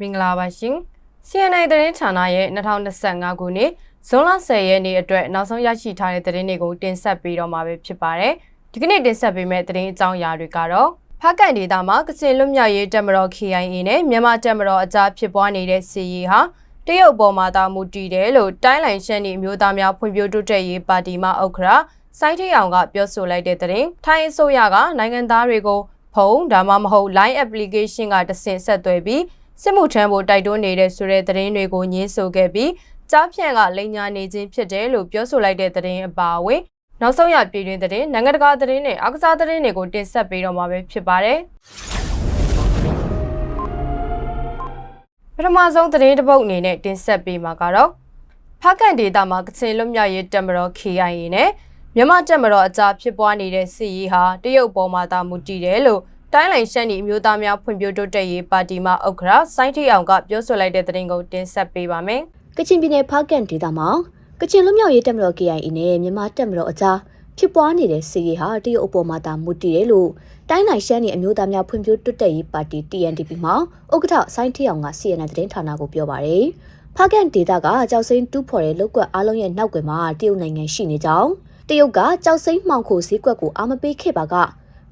မင်္ဂလာပါရှင် CNA သတင်းဌာနရဲ့2025ခုနှစ်ဇွန်လ10ရက်နေ့အတွက်နောက်ဆုံးရရှိထားတဲ့သတင်းတွေကိုတင်ဆက်ပေးတော့မှာပဲဖြစ်ပါတယ်ဒီကနေ့တင်ဆက်ပေးမယ့်သတင်းအကြောင်းအရာတွေကတော့ဖားကန်ဒေသမှာကချင်လွတ်မြောက်ရေးတပ်မတော် KIA နဲ့မြန်မာတပ်မတော်အကြားဖြစ်ပွားနေတဲ့စီရီဟာတရုတ်ပေါ်မှာတာမူတည်တယ်လို့တိုင်းလိုင်ရှန်နီအမျိုးသားများဖွံ့ဖြိုးတိုးတက်ရေးပါတီမှဥက္ကရာစိုင်းထေးအောင်ကပြောဆိုလိုက်တဲ့သတင်းထိုင်းအစိုးရကနိုင်ငံသားတွေကိုဖုန်းဒါမှမဟုတ် line application ကတဆင့်ဆက်သွယ်ပြီး စစ်မှုထမ်းဖို့တိုက်တွန်းနေတဲ့ဆိုတဲ့သတင်းတွေကိုညှင်းဆိုခဲ့ပြီးကြားဖြန့်ကလိန်ညာနေခြင်းဖြစ်တယ်လို့ပြောဆိုလိုက်တဲ့သတင်းအပါအဝင်နောက်ဆုံးရပြည်တွင်းသတင်းနိုင်ငံတကာသတင်းနဲ့အကစားသတင်းတွေကိုတင်ဆက်ပေးတော့မှာပဲဖြစ်ပါတယ်ပထမဆုံးသတင်းတစ်ပုဒ်အနေနဲ့တင်ဆက်ပေးမှာကတော့ဖားကန်ဒေတာမှာကချင်လွတ်မြောက်ရေးတပ်မတော် KIA နဲ့မြန်မာတပ်မတော်အကြားဖြစ်ပွားနေတဲ့စစ်ရေးဟာတရုတ်ပေါ်မှာတာမူတည်တယ်လို့ တိုင်းလိုင်ရှန်နီအမျိုးသားများဖွံ့ဖြိုးတိုးတက်ရေးပါတီမှဥက္ကရာစိုင်းထီအောင်ကပြောဆိုလိုက်တဲ့သတင်းကိုတင်ဆက်ပေးပါမယ်။ကချင်ပြည်နယ်ဖားကန်ဒေသမှာကချင်လူမျိုးရေးတပ်မတော် KIA နဲ့မြန်မာတပ်မတော်အကြားဖြစ်ပွားနေတဲ့စီရီဟာတရုတ်အပေါ်မှာတာမူတည်တယ်လို့တိုင်းနိုင်ရှမ်းနေအမျိုးသားများဖွံ့ဖြိုးတိုးတက်ရေးပါတီ TNDP မှာဥက္ကဋ္ဌဆိုင်းထီအောင်က CNN သတင်းဌာနကိုပြောပါရယ်ဖားကန်ဒေသကကြောက်စိမ့်တူးဖော်တဲ့လောက်ကွက်အားလုံးရဲ့နောက်ကွယ်မှာတရုတ်နိုင်ငံရှိနေကြောင်းတရုတ်ကကြောက်စိမ့်မှောင်ခိုဈေးကွက်ကိုအာမပေးခဲ့ပါက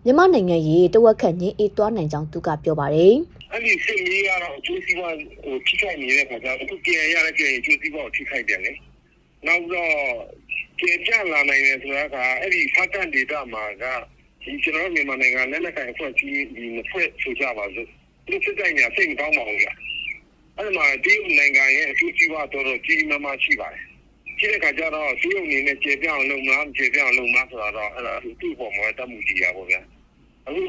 မြန်မာနိုင်ငံရေးတဝက်ခန့်ငင်းအေးသွားနိုင်ကြောင်းသူကပြောပါရယ်အဲ့ဒီစစ်မီးကတော့အကျိုးစီးပွားဟိုထိခိုက်နေတဲ့ခါကျတော့အခုပြန်ရတဲ့ပြန်အကျိုးစီးပွားကိုထိခိုက်တယ်လေနောက်တော့ကျေပြလာနိုင်တယ်ဆိုတာကအဲ့ဒီဖတ်တန်ဒေတာမှာကဒီကျွန်တော်မြန်မာနိုင်ငံလက်နက်ကိုင်အဖွဲ့အစည်းဒီမဖွဲ့ဆိုကြပါစို့ဒီစစ်တိုင်းညာစိတ်မကောင်းပါဘူးဗျအဲ့ဒီမှာဒီနိုင်ငံရဲ့အကျိုးစီးပွားတော်တော်ကြီးမားမားရှိပါတယ်ဒီတဲ့ခါကျတော့စီးရုံနေနဲ့ကျေပြအောင်လုပ်မလားကျေပြအောင်လုပ်မလားဆိုတော့အဲ့ဒါသူ့ပုံမှာတတ်မှုကြီးရပါဗျာ အခု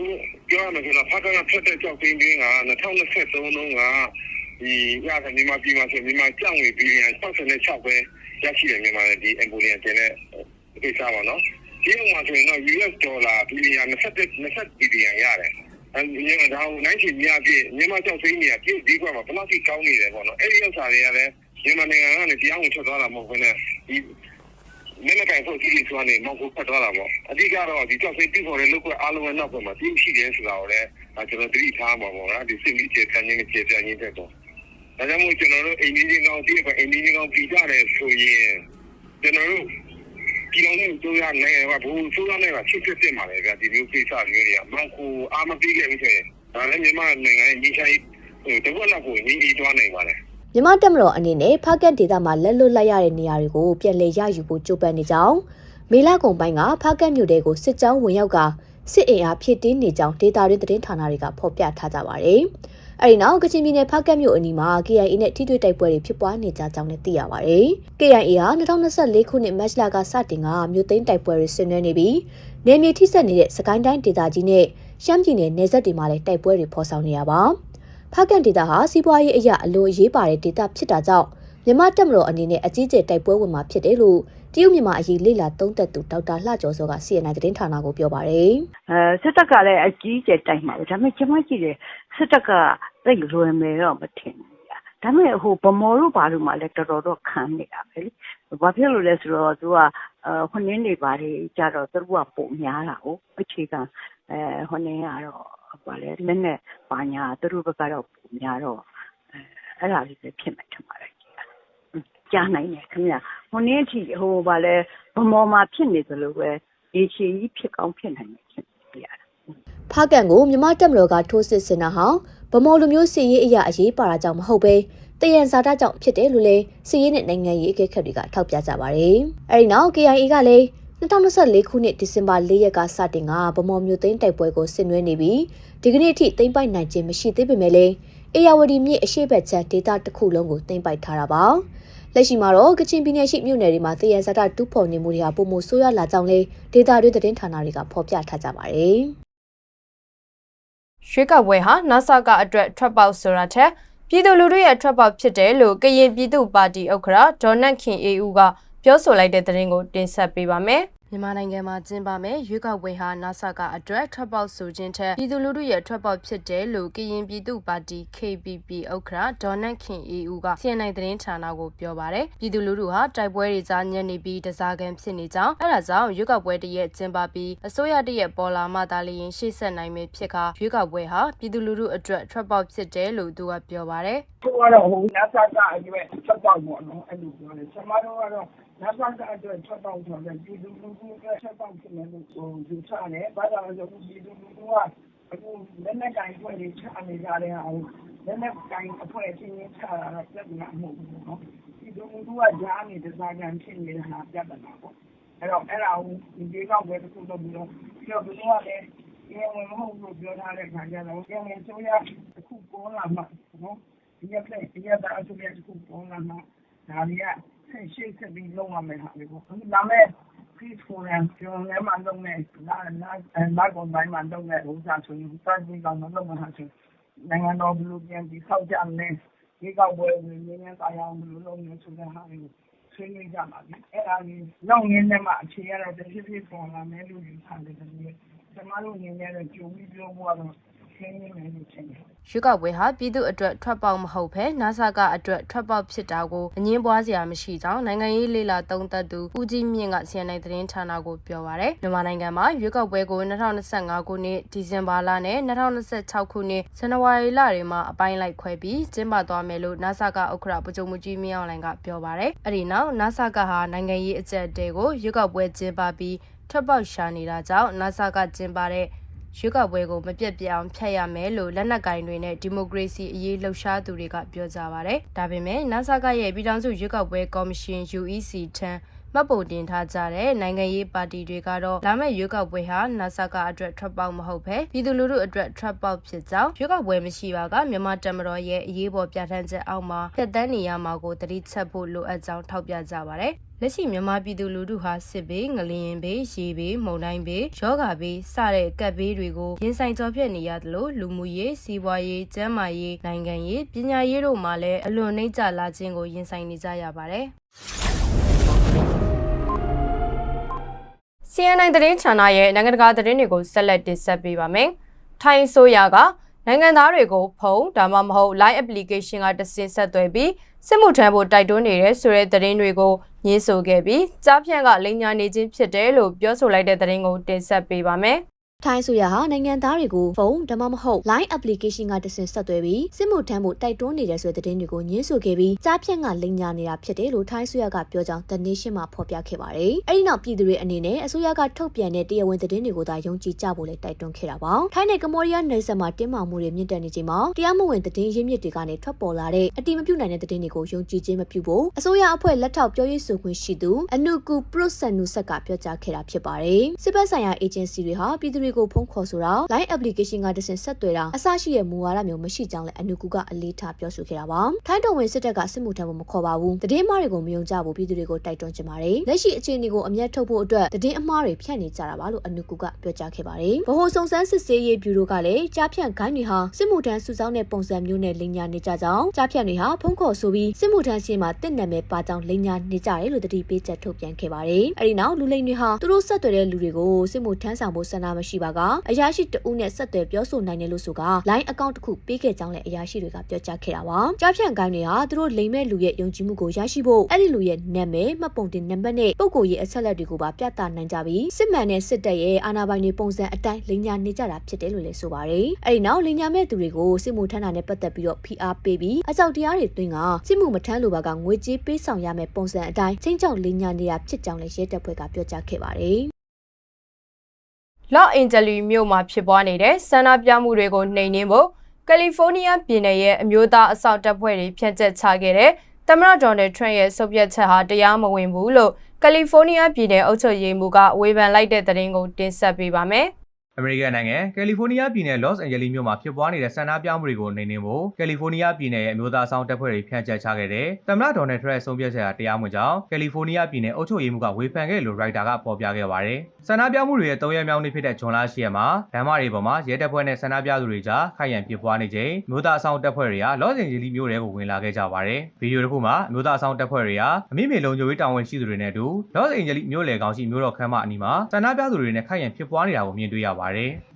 ပြောရမယ်ဆိုတော့ဖခင်ကဖက်တဲ့ကြောက်သိန်းတင်းက2023တုန်းကဒီရတဲ့မြန်မာပြည်မှာဆိုမြန်မာကြောက်ငွေဘီလီယံ66ပဲရရှိတယ်မြန်မာဒီအမ်ဘူလီယံတင်တဲ့ကိစ္စပါနော်ဒီမှာဆိုရင်တော့ US ဒေါ်လာဘီလီယံ20 20ဘီလီယံရတယ်အဲဒီဒါဟိုနိုင်ချင်မြပြည့်မြန်မာကြောက်သိန်းကြီးကပြည့်ဒီကွာမှာဘယ်လောက်ထိကောင်းနေတယ်ပေါ့နော်အဲ့ဒီဥစ္စာတွေကလည်းမြန်မာနိုင်ငံကနေတရားဝင်ထွက်သွားတာမဟုတ်ဘဲနဲ့ဒီ နည်းနည်းကိုင်ဖို့ကြီးစွာနေမောင်ကိုဖတ်သွားတာပေါ့အဓိကတော့ဒီကြောက်စိတ်ပြီးခေါ်တဲ့လောက်ကွက်အားလုံးရဲ့နောက်ကွယ်မှာတည်ရှိတယ်ဆိုတာကိုလည်းကျွန်တော်သတိထားမှာပေါ့နော်ဒီစစ်မီးကျေပြင်းခြင်းကျေပြင်းခြင်းတဲ့တော့ဒါကြောင့်မို့ကျွန်တော်တို့အိန္ဒိယကောင်ဒီကအိန္ဒိယကောင်ပြီးကြတယ်ဆိုရင်ကျွန်တော်တို့ဒီလိုမျိုးတို့ရနိုင်ရဘူးဆိုရနိုင်တာချစ်ဖြစ်ဖြစ်မှာလေဗျာဒီမျိုးကိစ္စမျိုးတွေကမောင်ကိုအာမပြီးခဲ့ပြီဆိုရင်ဒါလည်းမြန်မာနိုင်ငံရဲ့ညီချိုင်းဟိုတဝက်လောက်ကိုညီညီတွားနိုင်ပါလေ မြန်မာတပ်မတော်အနေနဲ့ဖားကန်ဒေသမှာလက်လွတ်လိုက်ရတဲ့နေရာတွေကိုပြန်လည်ရယူဖို့ကြိုးပမ်းနေကြောင်းမေလကုံပိုင်းကဖားကန်မြို့တဲကိုစစ်ကြောင်းဝင်ရောက်ကစစ်အင်အားဖြည့်တင်းနေကြောင်းဒေတာရင်းသတင်းဌာနတွေကဖော်ပြထားကြပါတယ်။အဲဒီနောက်ကချင်ပြည်နယ်ဖားကန်မြို့အနီးမှာ KIA နဲ့ထိတွေ့တိုက်ပွဲတွေဖြစ်ပွားနေကြကြောင်းလည်းသိရပါတယ်။ KIA ဟာ2024ခုနှစ်မတ်လကစတင်ကမြို့သိမ်းတိုက်ပွဲတွေဆင်နွှဲနေပြီးနယ်မြေထိစပ်နေတဲ့စကိုင်းတိုင်းဒေသကြီးနဲ့ရှမ်းပြည်နယ်နယ်စပ်တွေမှာလည်းတိုက်ပွဲတွေဖော်ဆောင်နေရပါ။ ဖားကန်ဒေတာဟာစီးပွားရေးအရာအလွန်အရေးပါတဲ့ဒေတာဖြစ်တာကြောင့်မြန်မာတပ်မတော်အနေနဲ့အကြီးကျယ်တိုက်ပွဲဝင်မှာဖြစ်တယ်လို့တရုတ်မြန်မာအရေးလေ့လာသုံးသပ်သူဒေါက်တာလှကျော်စောက CNN သတင်းဌာနကိုပြောပါတယ်။အဲစစ်တပ်ကလည်းအကြီးကျယ်တိုက်မှာပဲဒါပေမဲ့ကျွန်မကြည့်တယ်စစ်တပ်ကသိတ်လွယ်မယ်တော့မထင်ဘူးဗျာဒါပေမဲ့ဟိုဗမော်တို့ဘာလို့မှလည်းတော်တော်တော့ခံနေတာပဲလေဘာဖြစ်လို့လဲဆိုတော့သူကအဲဟိုနင်းတွေဘာတွေကြတော့သူကပုံများတာ哦အခြေခံအဲဟိုနင်းကတော့ ဘာလဲလက်နဲ့ဘာညာ သူတို့ဘက်ကတော့ပုံများတော့ အဲအဲ့ဒါလေးပဲ ဖြစ်မှထင်ပါတယ် ကြားနိုင်တယ်ခင်ဗျ ဟိုနေ့အထိဟိုဗာလဲဗမော်မှာ ဖြစ်နေသလိုပဲ ရေချီကြီး ဖြစ်ကောင်းဖြစ်နိုင်တယ်ဖြစ်ပြရတာဖားကန်ကို မြမတက်မတော်က ထိုးစစ်ဆင်တာဟာဗမော်လူမျိုးစီရေးအရာအရေးပါတာကြောင့် မဟုတ်ပဲတယံဇာတာကြောင့် ဖြစ်တယ်လို့လည်းစီရေးနဲ့ နိုင်ငံရေး အကဲခတ်တွေက ထောက်ပြကြပါတယ်။အဲဒီနောက် KIA ကလည်း 2024ခုနှစ်ဒီဇင်ဘာ4ရက်ကစတင်ကဗမော်မျိုးသိန်းတိုက်ပွဲကိုဆင်နွှဲနေပြီးဒီကနေ့အထိသိမ်းပိုက်နိုင်ခြင်းမရှိသေးပေမဲ့လည်းအေယာဝတီမြစ်အရှိတ်ဘက်ချဒေသတစ်ခုလုံးကိုသိမ်းပိုက်ထားတာပါ။လက်ရှိမှာတော့ကချင်ပြည်နယ်ရှိမြို့နယ်တွေမှာတယံဇာတာတူးဖော်နေမှုတွေဟာပုံမဆိုးရလာကြောင်းလေဒေတာတွေသတင်းဌာနတွေကဖော်ပြထားကြပါတယ်။ရွေးကောက်ပွဲဟာ NASA ကအတွက်ထွက်ပေါက်ဆိုတာထက်ပြည်သူလူထုရဲ့ထွက်ပေါက်ဖြစ်တယ်လို့ကရင်ပြည်သူ့ပါတီဥက္ကဋ္ဌဒေါ်နတ်ခင်အေဦးက ပြောဆိုလိုက်တဲ့သတင်းကိုတင်ဆက်ပေးပါမယ်။မြန်မာနိုင်ငံမှာကျင်းပမယ့်ရွေးကောက်ပွဲဟာနာဆာကအတွက်ထွက်ပေါက်ဆိုခြင်းထက်ပြည်သူလူထုရဲ့ထွက်ပေါက်ဖြစ်တယ်လို့ကရင်ပြည်သူ့ပါတီ KPP ဥက္ကဋ္ဌဒေါ်နတ်ခင်အေဦးက CNN သတင်းဌာနကိုပြောပါတယ်ပြည်သူလူထုဟာတိုက်ပွဲတွေကြားညံ့နေပြီးတစားကန်ဖြစ်နေကြောင်းအဲဒါကြောင့်ရွေးကောက်ပွဲတရက်ကျင်းပပြီးအစိုးရတရက်ပေါ်လာမှသာလျှင်ရှေ့ဆက်နိုင်မယ်ဖြစ်ခါရွေးကောက်ပွဲဟာပြည်သူလူထုအတွက်ထွက်ပေါက်ဖြစ်တယ်လို့သူကပြောပါတယ်သူကတော့ဟိုနတ်ဆာကအတွက်ချက်ပေါက်ပေါ့နော်အဲ့လိုပြောတယ်ကျွန်မတို့ကတော့ နတ်ဆာကအတွက်ချက်ပေါက်ဆိုတော့ပြည်သူလူထုအတွက်ချက်ပေါက်ဖြစ်မယ်လို့ဟိုယူဆတယ် ဘာကြောင့်လဲဆိုတော့ ပြည်သူလူထုက အခုလက်နက်ကင်ဖွဲ့တွေ ချနေကြတဲ့ဟာကို လက်နက်ကင်အဖွဲ့ချင်းချင်း ချတာတော့ ပြဿနာမဟုတ်ဘူးနော် ပြည်သူလူထုက ကြားနေတဲ့စာကန်ဖြစ်နေတာဟာပြဿနာပေါ့ အဲ့တော့ အဲ့ဒါကိုဒီကောက်ပဲတစ်ခုတော့ပြီးတော့ ပြီးတော့ဘယ်လိုလဲဒီဝင်မဟုတ်လို့ ပြောထားတဲ့ခါကျတော့ကျန်နေဆိုရအခု ပေါ်လာမှာနော်ဒီရက်လက်ဒီရက်သား အစိုးရတစ်ခု ပေါ်လာမှာဒါတွေက ဆက်ရှိဆက်ပြီးလုံးဝမယ်ဟာလေပေါ့ဒါမဲ့ peaceful and ကျွန်တော်လည်းမလုပ်နဲ့လာလာလာကောင်တိုင်းမှာလုပ်နဲ့ဥစားဆိုရင်ပတ်ပြီးတော့မလုပ်မှာဆိုနိုင်ငံတော်ဘလူပြန်ပြီးဆောက်ကြမယ်ဒီကောက်ပွဲဝင်နေနေတရားအောင်ဘလူလုပ်နေဆိုတဲ့ဟာတွေကိုဆွေးနွေးကြပါပြီအဲ့ဒါကြီးနောက်ရင်းနဲ့မှအခြေရတော့တစ်ဖြည်းဖြည်းပေါ်လာမယ်လို့ယူဆတယ်ဒီကျမတို့အနေနဲ့တော့ကြုံပြီးပြောဖို့ကတော့ ရှင်းနေမယ်လို့ထင်တယ်ရွေးကောက်ပွဲဟာပြည်သူအတွက်ထွက်ပေါက်မဟုတ်ဘဲနာဆာကအတွက်ထွက်ပေါက်ဖြစ်တာကိုအငင်းပွားစရာမရှိကြောင်းနိုင်ငံရေးလေလာသုံးသပ်သူဦးကြီးမြင့်က CNN သတင်းဌာနကိုပြောပါရယ်မြန်မာနိုင်ငံမှာရွေးကောက်ပွဲကို2025ခုနှစ်ဒီဇင်ဘာလနဲ့2026ခုနှစ်ဇန်နဝါရီလတွေမှာအပိုင်းလိုက်ခွဲပြီးကျင်းပသွားမယ်လို့နာဆာကဥက္ကဋ္ဌဗိုလ်ချုပ်မှုကြီးမင်းအောင်လှိုင်ကပြောပါရယ်အဲ့ဒီနောက်နာဆာကဟာနိုင်ငံရေးအကြက်အတဲကိုရွေးကောက်ပွဲကျင်းပပြီးထွက်ပေါက်ရှာနေတာကြောင့်နာဆာကကျင်းပတဲ့ ရွေးကောက်ပွဲကိုမပြတ်ပြတ်အောင်ဖျက်ရမယ်လို့လက်နက်ကင်တွေနဲ့ဒီမိုကရေစီအရေးလှုပ်ရှားသူတွေကပြောကြပါဗျ။ဒါပေမဲ့ NASA ကရဲ့ပြည်ထောင်စုရွေးကောက်ပွဲကော်မရှင် UEC ထံ မှတ်ပုံတင်ထားကြတဲ့နိုင်ငံရေးပါတီတွေကတော့လာမယ့်ရွေးကောက်ပွဲဟာ NASA ကအတွက်ထွက်ပေါက်မဟုတ်ဘဲပြည်သူလူထုအတွက်ထွက်ပေါက်ဖြစ်ကြောင်းရွေးကောက်ပွဲမရှိပါကမြန်မာတပ်မတော်ရဲ့အရေးပေါ်ပြဋ္ဌာန်းချက်အောက်မှာတက်တန်းနေရမှာကိုတတိချက်ဖို့လိုအပ်ကြောင်းထောက်ပြကြပါတယ်။လက်ရှိမြန်မာပြည်သူလူထုဟာစစ်ဘေးငလျင်ဘေးရေဘေးမုန်တိုင်းဘေးယောဂါဘေးစတဲ့ကပ်ဘေးတွေကိုရင်ဆိုင်ကြော်ဖြတ်နေရတယ်လို့လူမှုရေးစီးပွားရေးကျန်းမာရေးနိုင်ငံရေးပညာရေးတို့မှာလည်းအလွန်နှိမ့်ကျလာခြင်းကိုရင်ဆိုင်နေကြရပါတယ်။ CNN သတင်းဌာနရဲ့နိုင်ငံတကာသတင်းတွေကိုဆက်လက်တင်ဆက်ပေးပါမယ်။ထိုင်းဆိုရကနိုင်ငံသားတွေကိုဖုန်းဒါမှမဟုတ် Line application ကတဆင့်ဆက်သွယ်ပြီးစစ်မှုထမ်းဖို့တိုက်တွန်းနေတဲ့ဆိုတဲ့သတင်းတွေကိုညှင်းဆိုခဲ့ပြီးကြားဖြန့်ကလိန်ညာနေခြင်းဖြစ်တယ်လို့ပြောဆိုလိုက်တဲ့သတင်းကိုတင်ဆက်ပေးပါမယ်။ ထိုင်းဆိုရဟာနိုင်ငံသားတွေကိုဖုန်းဒါမှမဟုတ် Line application ကတဆင့်ဆက်သွယ်ပြီးစစ်မှုထမ်းဖို့တိုက်တွန်းနေတဲ့ဆိုတဲ့သတင်းတွေကိုညှင်းဆိုခဲ့ပြီးကြားဖြန့်ကလိမ်ညာနေတာဖြစ်တယ်လို့ထိုင်းဆိုရကပြောကြောင်း The Nation မှာဖော်ပြခဲ့ပါတယ်။အဲဒီနောက်ပြည်သူတွေအနေနဲ့အစိုးရကထုတ်ပြန်တဲ့တရားဝင်သတင်းတွေကိုသာယုံကြည်ကြဖို့လည်းတိုက်တွန်းခဲ့တာပါ။ထိုင်းနဲ့ကမ္ဘောဒီးယားနယ်စပ်မှာတင်းမာမှုတွေမြင့်တက်နေချိန်မှာတရားမဝင်သတင်းရင်းမြစ်တွေကနေထွက်ပေါ်လာတဲ့အတိမပြုနိုင်တဲ့သတင်းတွေကိုယုံကြည်ခြင်းမပြုဖို့အစိုးရအဖွဲ့လက်ထောက်ပြောရေးဆိုခွင့်ရှိသူအနုကူပရုဆန်နုဆက်ကပြောကြားခဲ့တာဖြစ်ပါတယ်။စစ်ဘက်ဆိုင်ရာ agency တွေဟာပြည်သူတွေကိုဖုန်းခေါ်ဆိုတာ line application ကတဆင့်ဆက်သွယ်တာအစရှိတဲ့မူဝါဒမျိုးမရှိကြောင်းလည်းအနုကူကအလေးထားပြောဆိုခဲ့တာပါ။ထိုင်းတော်ဝင်စစ်တပ်ကစစ်မှုထမ်းဖို့မခေါ်ပါဘူး။တည်င်းအမှားတွေကိုမယုံကြဘူးပြည်သူတွေကိုတိုက်တွန်းချင်ပါတယ်။လက်ရှိအခြေအနေကိုအမျက်ထုတ်ဖို့အတွက်တည်င်းအမှားတွေဖြန့်နေကြတာပါလို့အနုကူကပြောကြားခဲ့ပါတယ်။ဗဟိုစုံစမ်းစစ်ဆေးရေးဗျူရိုကလည်းကြားဖြန့်ခိုင်းတွေဟာစစ်မှုထမ်းစုဆောင်းတဲ့ပုံစံမျိုးနဲ့လိမ်ညာနေကြကြောင်းကြားဖြန့်တွေဟာဖုန်းခေါ်ဆိုပြီးစစ်မှုထမ်းစီမှာတင့်နာမည်ပါကြောင်းလိမ်ညာနေကြတယ်လို့တတိပေးချက်ထုတ်ပြန်ခဲ့ပါတယ်။အဲဒီနောက်လူလိမ်တွေဟာသူတို့ဆက်သွယ်တဲ့လူတွေကိုစစ်မှုထမ်းဆောင်ဖို့ဆန္ဒမရှိပါကအရာရှိတဦးနဲ့ဆက်သွယ်ပြောဆိုနိုင်တယ်လို့ဆိုက line account တစ်ခုပေးခဲ့ကြောင်းလည်းအရာရှိတွေကပြောကြားခဲ့တာပါ။ကြားဖြန့်ကိုင်းတွေဟာသူတို့လိမ်မဲ့လူရဲ့ယုံကြည်မှုကိုရရှိဖို့အဲ့ဒီလူရဲ့နာမည်မှတ်ပုံတင်နံပါတ်နဲ့ပုံကိုယ်ရေးအချက်အလက်တွေကိုပါပြသနိုင်ကြပြီးစစ်မှန်တဲ့စစ်တပ်ရဲ့အာဏာပိုင်တွေပုံစံအတိုင်းလိမ်ညာနေကြတာဖြစ်တယ်လို့လည်းဆိုပါတယ်။အဲ့ဒီနောက်လိမ်ညာမဲ့သူတွေကိုစစ်မှုထမ်းတာနဲ့ပတ်သက်ပြီးတော့ဖိအားပေးပြီးအကြောက်တရားတွေတွင်းကစစ်မှုမထမ်းလိုပါကငွေကြေးပေးဆောင်ရမယ့်ပုံစံအတိုင်းချင်းချောက်လိမ်ညာနေတာဖြစ်ကြောင်းလည်းရဲတပ်ဖွဲ့ကပြောကြားခဲ့ပါတယ်။ လော့အင်ဂျလီမြို့မှာဖြစ်ပွားနေတဲ့ဆန္ဒပြမှုတွေကိုနှိမ်နင်းဖို့ကယ်လီဖိုးနီးယားပြည်နယ်ရဲ့အမျိုးသားအစောင့်တပ်ဖွဲ့တွေဖျက်ချက်ချခဲ့တဲ့သမ္မတဒေါ်နယ်ထရန့်ရဲ့စုပ်ပြတ်ချက်ဟာတရားမဝင်ဘူးလို့ကယ်လီဖိုးနီးယားပြည်နယ်အုပ်ချုပ်ရေးမှူးကဝေဖန်လိုက်တဲ့သတင်းကိုတင်ဆက်ပေးပါမယ် အမေရိကန်နိုင်ငံကယ်လီဖိုးနီးယားပြည်နယ်လော့စ်အန်ဂျလိမြို့မှာဖြစ်ပွားနေတဲ့ဆန္ဒပြမှုတွေကိုနှိမ်နင်းဖို့ကယ်လီဖိုးနီးယားပြည်နယ်ရဲ့အမျိုးသားအဆောင်တပ်ဖွဲ့တွေဖြန့်ကျက်ချခဲ့တဲ့သမ္မတဒေါ်နယ်ထရက်ဆုံးဖြတ်ချက်ကတရားမဝင်ကြောင်းကယ်လီဖိုးနီးယားပြည်နယ်အုပ်ချုပ်ရေးမှူးကဝေဖန်ခဲ့လို့ရိုက်တာကဖော်ပြခဲ့ပါတယ်။ဆန္ဒပြမှုတွေရဲ့၃ရက်မြောက်နေ့ဖြစ်တဲ့ဇွန်လ10ရက်မှာလမ်းမတွေပေါ်မှာရဲတပ်ဖွဲ့နဲ့ဆန္ဒပြသူတွေကြားခိုက်ရန်ဖြစ်ပွားနေချိန်မျိုးသားအဆောင်တပ်ဖွဲ့တွေကလော့စ်အန်ဂျလိမြို့ထဲကိုဝင်လာခဲ့ကြပါတယ်။ဗီဒီယိုတစ်ခုမှာမျိုးသားအဆောင်တပ်ဖွဲ့တွေကအမိမြေလုံခြုံရေးတာဝန်ရှိသူတွေနဲ့အတူလော့စ်အန်ဂျလိမြို့လေကောင်ရှိမြို့တော်ခမ်းမအနီးမှာဆန္ဒပြသူတွေနဲ့ခိုက်ရန်ဖြစ်ပွားနေတာကိုမြင်တွေ့ရပါတယ်။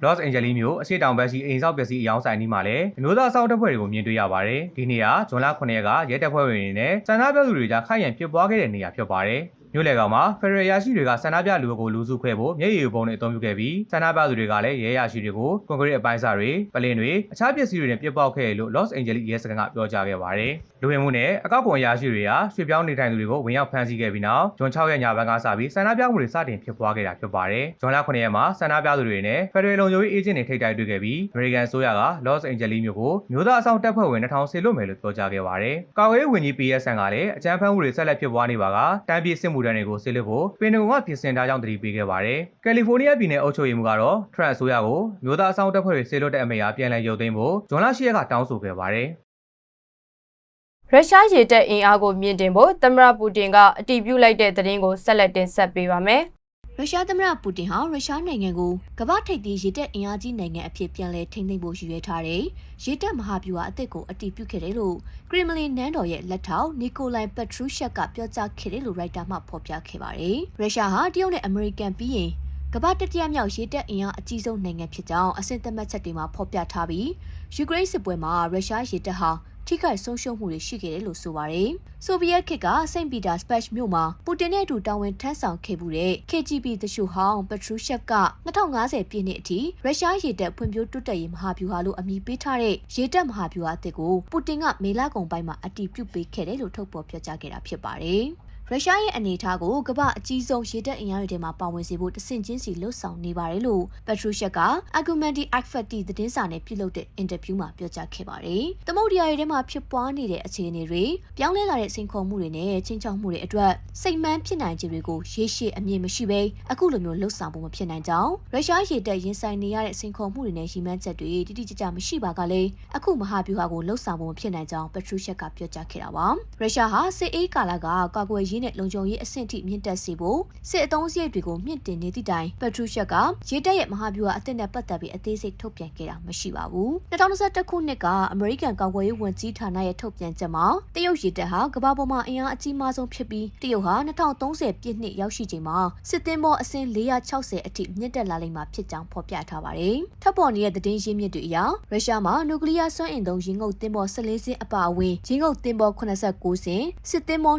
Los Angeles မြို့အရှိတောင်ဘက်ရှိအိမ်ဆောက်ပစ္စည်းအယောင်းဆိုင်နီးမှာလည်းအမျိုးသားအဆောင်တပ်ဖွဲ့တွေကိုမြင်တွေ့ရပါတယ်။ဒီနေ့ကဇွန်လ9ရက်ကရဲတပ်ဖွဲ့ဝင်တွေနဲ့ဆန္ဒပြသူတွေကြားခိုက်ရန်ဖြစ်ပွားခဲ့တဲ့နေရာဖြစ်ပါတယ်။ မြို့လေကောင်မှာဖယ်ရယ်ရရှိတွေကဆန္ဒပြလူအုပ်ကိုလူစုခွဲဖို့မျက်ရည်ပုံနဲ့အုံပြုခဲ့ပြီးဆန္ဒပြသူတွေကလည်းရဲရရှိတွေကိုကွန်ကရစ်အပိုင်းစာတွေပလင်တွေအခြားပစ္စည်းတွေနဲ့ပြစ်ပေါက်ခဲ့လို့ Los Angeles ရဲစခန်းကပြောကြားခဲ့ပါတယ်။လူဝင်မှုနဲ့အကောက်ခွန်ရရှိတွေကရွှေပြောင်းနေထိုင်သူတွေကိုဝင်ရောက်ဖမ်းဆီးခဲ့ပြီးနောက်ဇွန်6ရက်ညဘက်ကစပြီးဆန္ဒပြမှုတွေစတင်ဖြစ်ပွားခဲ့တာဖြစ်ပါတယ်။ဇွန်လ9ရက်မှာဆန္ဒပြသူတွေနဲ့ဖယ်ရယ်လုံခြုံရေးအေဂျင့်တွေထိပ်တိုက်တွေ့ခဲ့ပြီးအမေရိကန်ဆိုရက Los Angeles မြို့ကိုမျိုးသားအဆောင်တပ်ဖွဲ့ဝင်2000ဆေလွတ်မယ်လို့ပြောကြားခဲ့ပါတယ်။ကာဝေးဝင်ကြီး PSN ကလည်းအကြမ်းဖက်မှုတွေဆက်လက်ဖြစ်ပွားနေပါကတန်းပြေးစစ်မှုတန်းတွေကိုဆေလွတ်ဖို့ပင်တဂွန်ကပြင်ဆင်ထားကြောင်းသတိပေးခဲ့ပါတယ်။ကယ်လီဖိုးနီးယားပြည်နယ်အုပ်ချုပ်ရေးမှူးကတော့ထရန့်အစိုးရကိုမျိုးသားအဆောင်တပ်ဖွဲ့တွေဆေလွတ်တဲ့အမိန့်အားပြန်လည်ရုပ်သိမ်းဖို့ဇွန်လ10ရက်ကတောင်းဆိုခဲ့ပါတယ်။ရုရှားရေတပ်အင်အားကိုမြင့်တင်ဖို့သမ္မတပူတင်ကအတည်ပြုလိုက်တဲ့သတင်းကိုဆက်လက်တင်ဆက်ပေးပါမယ်။ ရုရှားသမ္မတပူတင်ဟာရုရှားနိုင်ငံကိုကမ္ဘာထိပ်သီးရေတပ်အင်အားကြီးနိုင်ငံအဖြစ်ပြန်လည်ထိန်းသိမ်းဖို့ရည်ရွယ်ထားတဲ့ရေတပ်မဟာဗျူဟာအသစ်ကိုအတည်ပြုခဲ့တယ်လို့ကရီမလင်နန်းတော်ရဲ့လက်ထောက်နီကိုလိုင်ပက်ထရူရှက်ကပြောကြားခဲ့တယ်လို့ရိုက်တာမှဖော်ပြခဲ့ပါတယ်။ရုရှားဟာတရုတ်နဲ့အမေရိကန်ပြီးရင်ကမ္ဘာတတိယမြောက်ရေတပ်အင်အားအကြီးဆုံးနိုင်ငံဖြစ်ကြောင်းအဆင့်သတ်မှတ်ချက်တွေမှာဖော်ပြထားပြီးယူကရိန်းစစ်ပွဲမှာရုရှားရေတပ်ဟာ ထိခိုက်ဆုံးရှုံးမှုတွေရှိခဲ့တယ်လို့ဆိုပါတယ်။ဆိုဗီယက်ခေတ်ကစိန့်ပီတာစပတ်မြို့မှာပူတင်နဲ့အတူတာဝန်ထမ်းဆောင်ခဲ့မှုတဲ့ KGB တရှုဟောင်းပထရူရှက်က2050ပြည့်နှစ်အထိရုရှားရေတပ်ဖွံ့ဖြိုးတိုးတက်ရေးမဟာဗျူဟာလို့အမည်ပေးထားတဲ့ရေတပ်မဟာဗျူဟာအသစ်ကိုပူတင်ကမေလကုန်ပိုင်းမှာအတည်ပြုပေးခဲ့တယ်လို့ထုတ်ဖော်ပြောကြားခဲ့တာဖြစ်ပါတယ်။ ရုရှားရဲ့အနေအထားကိုကမ္ဘာအကြီးဆုံးရေတပ်အင်အားတွေထဲမှာပါဝင်စေဖို့တဆင့်ချင်းစီလှုပ်ဆောင်နေပါတယ်လို့ပက်ထရူရှက်က Argumenti Akfati သတင်းစာနဲ့ပြုလုပ်တဲ့အင်တာဗျူးမှာပြောကြားခဲ့ပါတယ်။သမုဒ္ဒရာတွေထဲမှာဖြစ်ပွားနေတဲ့အခြေအနေတွေပြောင်းလဲလာတဲ့စိန်ခေါ်မှုတွေနဲ့ချင်းချောက်မှုတွေအတွက်စိတ်မှန်းဖြစ်နိုင်ခြေတွေကိုရေရှည်အမြင်မရှိဘဲအခုလိုမျိုးလှုပ်ဆောင်ဖို့မဖြစ်နိုင်ကြောင်းရုရှားရေတပ်ရင်ဆိုင်နေရတဲ့စိန်ခေါ်မှုတွေနဲ့ရည်မှန်းချက်တွေတိတိကျကျမရှိပါကလည်းအခုမဟာဗျူဟာကိုလှုပ်ဆောင်ဖို့မဖြစ်နိုင်ကြောင်းပက်ထရူရှက်ကပြောကြားခဲ့တာပါ။ရုရှားဟာစစ်အေးကာလကကာကွယ်ရေးနဲ့လုံခြုံရေးအဆင့်ထိမြင့်တက်စေဖို့စစ်အုံစရိတ်တွေကိုမြင့်တင်နေသည့်တိုင်ပက်ထရူရှက်ကရေတပ်ရဲ့မဟာဗျူဟာအသစ်နဲ့ပတ်သက်ပြီးအသေးစိတ်ထုတ်ပြန်ခဲ့တာမရှိပါဘူး2021ခုနှစ်ကအမေရိကန်ကာကွယ်ရေးဝန်ကြီးဌာနရဲ့ထုတ်ပြန်ချက်မှာတရုတ်ရေတပ်ဟာကမ္ဘာပေါ်မှာအင်အားအကြီးမားဆုံးဖြစ်ပြီးတရုတ်ဟာ2030ပြည့်နှစ်ရောက်ရှိချိန်မှာစစ်သင်္ဘောအစင်း460အထိမြင့်တက်လာလိမ့်မှာဖြစ်ကြောင်းဖော်ပြထားပါတယ်။ထပ်ပေါ်နေတဲ့သတင်းရင်းမြစ်တွေအရရုရှားမှာနျူကလ িয়ার စွမ်းအင်သုံးရေငုပ်သင်္ဘော14စင်းအပါအဝင်ရေငုပ်သင်္ဘော89စင်းစစ်သင်္ဘော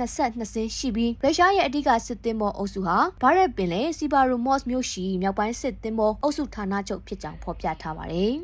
222စင်းရှိပြီးရုရှားရဲ့အဓိကစစ်သင်္ဘောအုပ်စုဟာဘာရက်ပင်လယ်စီဘာရိုမော့စ်မြို့ရှိမြောက်ပိုင်းစစ်သင်္ဘောအုပ်စုဌာနချုပ်ဖြစ်ကြောင်းဖော်ပြထားပါတယ်။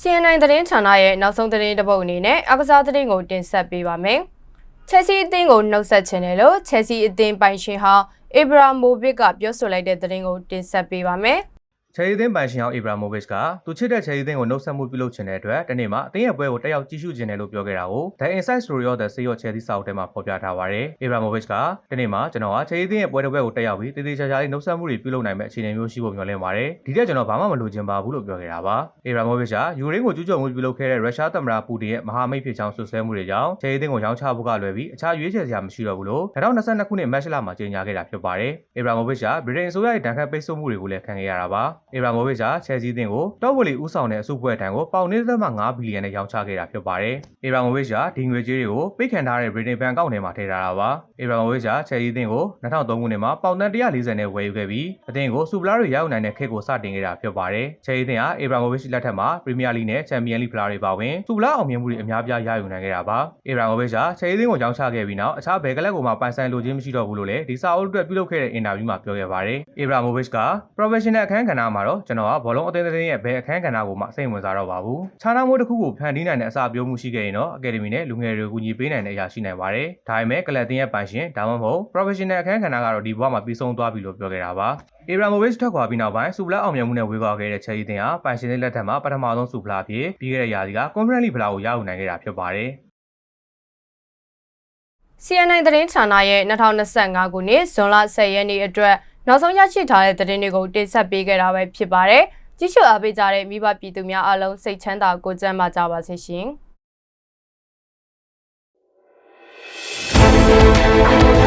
CNN သတင်းဌာနရဲ့နောက်ဆုံးသတင်းတစ်ပုဒ်အနေနဲ့အကစားသတင်းကိုတင်ဆက်ပေးပါမယ်။ Chelsea အသင်းကိုနှုတ်ဆက်ခြင်းတယ်လို့ Chelsea အသင်းပိုင်ရှင်ဟောင်း Abramovich ကပြောဆိုလိုက်တဲ့သတင်းကိုတင်ဆက်ပေးပါမယ်။ ချယ်ရီသင်းပိုင်ရှင်အောင်အီဗရာမိုဗစ်ကသူချစ်တဲ့ချယ်ရီသင်းကိုနှုတ်ဆက်မှုပြုလုပ်ခြင်းတဲ့အတွက်တနေ့မှာအသင်းရဲ့ပွဲကိုတက်ရောက်ကြည့်ရှုခြင်းတယ်လို့ပြောခဲ့တာကို The Inside Story of the Sea of Chelsea စာအုပ်ထဲမှာဖော်ပြထားပါတယ်။အီဗရာမိုဗစ်ကတနေ့မှာကျွန်တော်ဟာချယ်ရီသင်းရဲ့ပွဲတစ်ပွဲကိုတက်ရောက်ပြီးတည်တည်ချာချာလေးနှုတ်ဆက်မှုတွေပြုလုပ်နိုင်မယ့်အခြေအနေမျိုးရှိဖို့မျှော်လင့်ပါတယ်။ဒီတက်ကျွန်တော်ဘာမှမလိုချင်ပါဘူးလို့ပြောခဲ့တာပါ။အီဗရာမိုဗစ်ကယူကရိန်းကိုကျူးကျော်မှုပြုလုပ်ခဲ့တဲ့ရုရှားသမ္မတပူတင်ရဲ့မဟာမိတ်ဖြစ်ကြောင်းဆွဆွဲမှုတွေကြောင့်ချယ်ရီသင်းကိုရောင်းချဖို့ကလွယ်ပြီးအခြားရွေးချယ်စရာမရှိတော့ဘူးလို့2022ခုနှစ်မတ်လမှာကြေညာခဲ့တာဖြစ်ပါတယ်။အီဗရာမိုဗစ်ကဗြိတိန်အစိုးရရဲ့ဒဏ်ခတ်ပိတ်ဆို့မှုတွေကိုလည်းခံခဲ့ရတာပါ။အီဗရာမိုဗစ်ကချယ်ဆီအသင်းကို တော့ဝလီဦးဆောင်တဲ့အစုအဖွဲ့ထံကို ပေါင်1.5ဘီလီယံနဲ့ ရောင်းချခဲ့တာဖြစ်ပါတယ်။အီဗရာမိုဗစ်ကဒီငွေကြေးတွေကို ပိတ်ခံထားတဲ့ ဗြိတိန်ဘဏ်အကောင့်ထဲမှာ ထည့်ထားတာပါ။အီဗရာမိုဗစ်ကချယ်ဆီအသင်းကို2003ခုနှစ်မှာ ပေါင်တန်140နဲ့ ဝယ်ယူခဲ့ပြီး အသင်းကို စူပလာတွေရောက်နိုင်တဲ့ခေတ်ကို စတင်ခဲ့တာဖြစ်ပါတယ်။ချယ်ဆီအသင်းဟာ အီဗရာမိုဗစ်လက်ထက်မှာ ပရီးမီးယားလိနဲ့ ချန်ပီယံလိဖလားတွေပါဝင် စူပလာအောင်မြင်မှုတွေ အများပြား ရယူနိုင်ခဲ့တာပါ။အီဗရာမိုဗစ်ကချယ်ဆီအသင်းကို ရောင်းချခဲ့ပြီးနောက် အခြားဘယ်ကလပ်ကိုမှ ပိုင်ဆိုင်လိုခြင်းမရှိတော့ဘူးလို့လည်း ဒီစာအုပ်အတွက် ပြုလုပ်ခဲ့တဲ့ အင်တာဗျူးမှာ ပြောခဲ့ပါတယ်။အီဗရာမိုဗစ်က professional အခန်းကဏ္ဍမှာတော့ကျွန်တော်ကဘောလုံးအသင်းသတင်းရဲ့ဘယ်အခန်းကဏ္ဍကိုမှစိတ်ဝင်စားတော့ပါဘူး။ခြားနားမိုးတစ်ခုကိုဖန်တီးနိုင်တဲ့အစာပြောမှုရှိခဲ့ရင်တော့အကယ်ဒမီနဲ့လူငယ်တွေကိုကူညီပေးနိုင်တဲ့အရာရှိနိုင်ပါတယ်။ဒါပေမဲ့ကလပ်တင်ရဲ့ပိုင်ရှင်ဒါမှမဟုတ် professional အခန်းကဏ္ဍကတော့ဒီဘဝမှာပြီးဆုံးသွားပြီလို့ပြောခဲ့တာပါ။အီဗရာမိုဗစ်ထွက်ခွာပြီးနောက်ပိုင်းစူပလာအောင်မြင်မှုနဲ့ဝေးကွာခဲ့တဲ့ချယ်ရီတင်ဟာပိုင်ရှင်တဲ့လက်ထက်မှာပထမဆုံးစူပလာဖြစ်ပြီးခဲ့တဲ့ရာသီကကွန်ဖရင့်လိဖလားကိုရယူနိုင်ခဲ့တာဖြစ်ပါတယ်။ CNN သတင်းဌာနရဲ့2025ခုနှစ်ဇွန်လ10ရက်နေ့အတွက် နောက်ဆုံးရရှိထားတဲ့သတင်းတွေကိုတင်ဆက်ပေးခဲ့တာပဲဖြစ်ပါတယ်။ကြည့်ရှုအားပေးကြတဲ့မိဘပြည်သူများအားလုံးစိတ်ချမ်းသာကိုယ်ကျန်းမာကြပါစေရှင်။